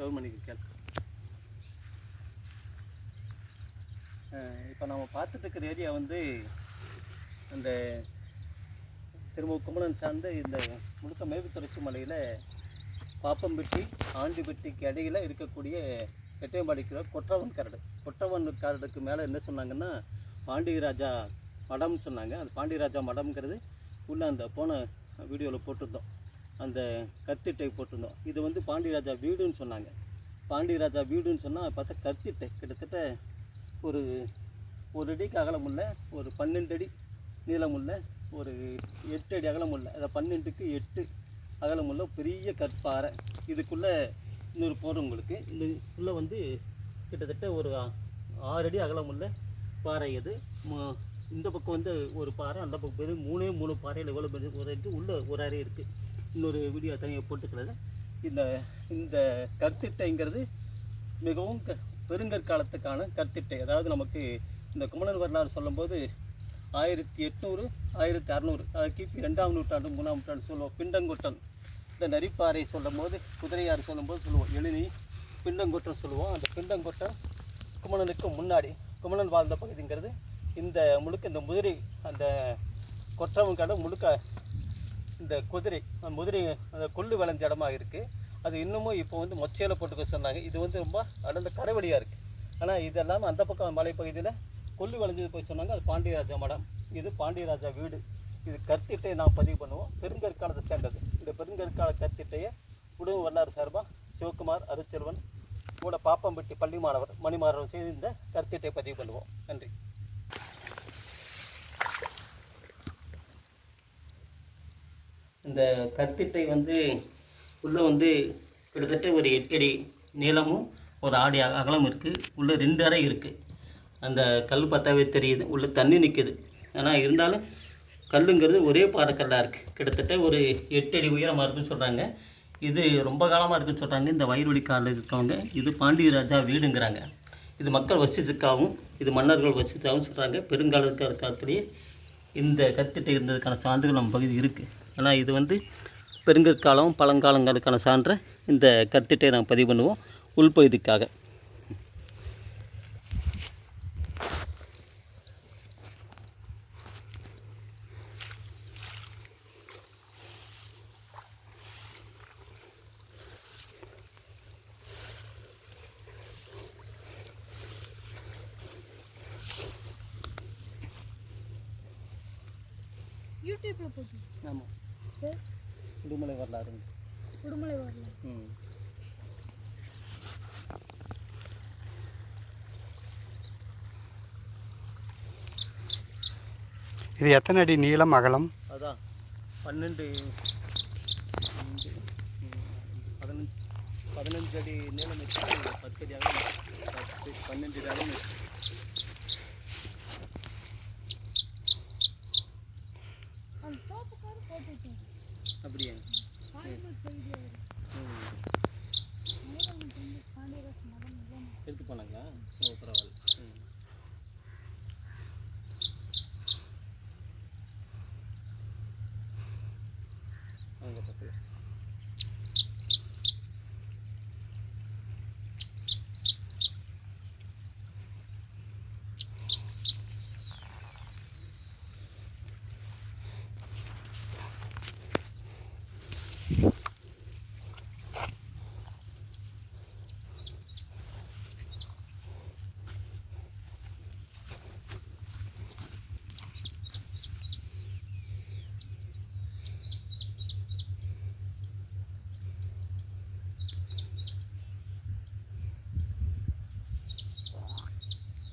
Government கேட்க இப்போ நம்ம பார்த்துட்டு இருக்கிற ஏரியா வந்து அந்த திரும்ப கும்பலன் சார்ந்த இந்த முழுக்க மேற்கு தொடர்ச்சி மலையில் பாப்பம்பட்டி ஆண்டிப்பட்டிக்கு இடையில் இருக்கக்கூடிய எட்டயம்பாடிக்கிற கொற்றவன் கரடு. கொற்றவன் கரடுக்கு மேலே என்ன சொன்னாங்கன்னா பாண்டியராஜா மடம்னு சொன்னாங்க. அந்த பாண்டியராஜா மடம்ங்கிறது உள்ளே அந்த போன வீடியோவில் போட்டிருந்தோம். அந்த கத்திட்டை போட்டிருந்தோம். இது வந்து பாண்டியராஜா வீடுன்னு சொன்னாங்க. பாண்டியராஜா வீடுன்னு சொன்னால் பார்த்தா கத்திட்டை. கிட்டத்தட்ட ஒரு ஒரு அடிக்கு அகலமுள்ள ஒரு பன்னெண்டு அடி நீளமுள்ள ஒரு எட்டு அடி அகலமுள்ள அதை பன்னெண்டுக்கு எட்டு அகலமுள்ள பெரிய கற்பாறை. இதுக்குள்ளே இன்னொரு போகிறோம் உங்களுக்கு. இந்த உள்ளே வந்து கிட்டத்தட்ட ஒரு ஆறு அடி அகலமுள்ள பாறை இது. இந்த பக்கம் வந்து ஒரு பாறை அந்த பக்கம் பெரிய மூணே மூணு பாறையில் எவ்வளோ பெரிய ஒரு அடி உள்ள ஒரு அறை இருக்குது இன்னொரு வீடியோ தனியாக போட்டுக்கிறது. இந்த இந்த கற்திட்டைங்கிறது மிகவும் க பெருங்கற்காலத்துக்கான கற்திட்டை. அதாவது நமக்கு இந்த குமணன் வரலாறு சொல்லும்போது ஆயிரத்தி எட்நூறு ஆயிரத்தி அறநூறு. அதாவது கிபி ரெண்டாம் நூற்றாண்டு மூணாம் நூற்றாண்டு சொல்லுவோம். பிண்டங்கொட்டன். இந்த நரிப்பாறை சொல்லும்போது குதிரையார் சொல்லும்போது சொல்லுவோம். எழினி பிண்டங்கொட்டன் சொல்லுவோம். அந்த பிண்டங்கொட்டன் குமணனுக்கு முன்னாடி குமணன் வாழ்ந்த பகுதிங்கிறது இந்த முழுக்க இந்த முதிரை அந்த கொற்றவங்காடு முழுக்க இந்த குதிரை முதிரை அந்த கொள்ளு விளைஞ்ச இடமா இருக்குது அது இன்னமும் இப்போ வந்து மொச்சையில் போட்டுக்க சொன்னாங்க. இது வந்து ரொம்ப அடர்ந்த கரைவழியாக இருக்குது ஆனால் இதெல்லாம் அந்த பக்கம் மலைப்பகுதியில் கொள்ளு விளைஞ்சது போய் சொன்னாங்க. அது பாண்டியராஜா மடம். இது பாண்டியராஜா வீடு. இது கற்திட்டையை நான் பதிவு பண்ணுவோம். பெருங்கற்காலத்தை சேர்ந்தது. இந்த பெருங்கற்கால கருத்திட்டையை குடும்ப வரலாறு சார்பாக சிவகுமார் அருச்செல்வன் கூட பாப்பம்பட்டி பள்ளி மாணவர் மணிமாறவர் செய்து இந்த கருத்திட்டை பதிவு பண்ணுவோம். நன்றி. இந்த கற்திட்டை வந்து உள்ளே வந்து கிட்டத்தட்ட ஒரு எட்டு அடி நீளமும் ஒரு ஆடி அக- அகலம் இருக்குது உள்ளே ரெண்டு அறை இருக்குது அந்த கல் பார்த்தாவே தெரியுது. உள்ளே தண்ணி நிற்குது ஆனால் இருந்தாலும் கல்லுங்கிறது ஒரே பாறைக்கல்லாக இருக்குது கிட்டத்தட்ட ஒரு எட்டு அடி உயரமாக இருக்குன்னு சொல்கிறாங்க இது ரொம்ப காலமாக இருக்குன்னு சொல்கிறாங்க இந்த வயல்வெளி காலில் இருக்கிறவங்க இது பாண்டியராஜா வீடுங்கிறாங்க. இது மக்கள் வசிச்சுக்காகவும் இது மன்னர்கள் வசிச்சாகவும் சொல்கிறாங்க பெருங்காலத்துக்கார காலத்திலேயே இந்த கத்திட்டு இருந்ததுக்கான சான்றுகள் நம்ம பகுதி இருக்குது ஆனால் இது வந்து பெருங்கற்காலம் பழங்காலங்களுக்கான சான்றை. இந்த கத்திட்டை நாம் பதிவு பண்ணுவோம். உள்பகுதிக்காக யூடியூப்ல போட்டு. ஆமாம் உடுமலை வரலாறு. உடுமலை வரல ம். இது எத்தனை அடி நீளம் அகலம்? அதான். பன்னெண்டு. பதினஞ்சு பதினஞ்சு அடி நீளம் பத்து அடி அகலம் பத்து பன்னெண்டு அடி அகலம் இருக்கு அந்த தோப்புக்காரு போட்டு வச்சாரு அப்படியா கோயம்புத்தூர் சைடு ம் மதுரை வந்து பாண்டியராஜ் மதம் இல்லை எடுத்து போனாங்களா? ஓ.